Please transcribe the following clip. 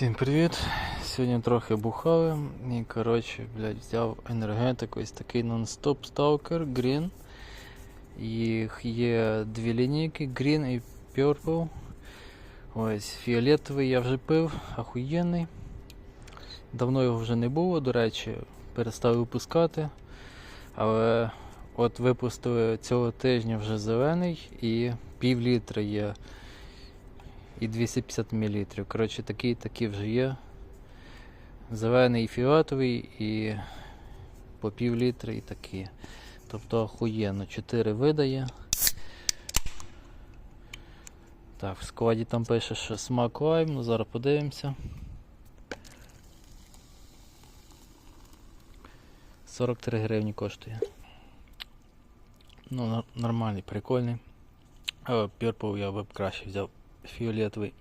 Всім привіт! Сьогодні трохи бухали і коротше, блядь, взяв енергетику, ось такий нон-стоп Stalker Green. Їх є дві лінійки Green і Purple. Ось фіолетовий я вже пив, ахуєнний. Давно його вже не було, до речі, перестав випускати. Але от випустили цього тижня вже зелений і пів літра є і 250 мл. Коротше, такі такі вже є. Зелений фіолетовий і по пів літра і такі. Тобто охуєнно. 4 видає. Так, в складі там пише, що смак лайм, ну зараз подивимося. 43 гривні коштує. Ну, нормальний, прикольний. Але Purple я б краще взяв фіолетовий.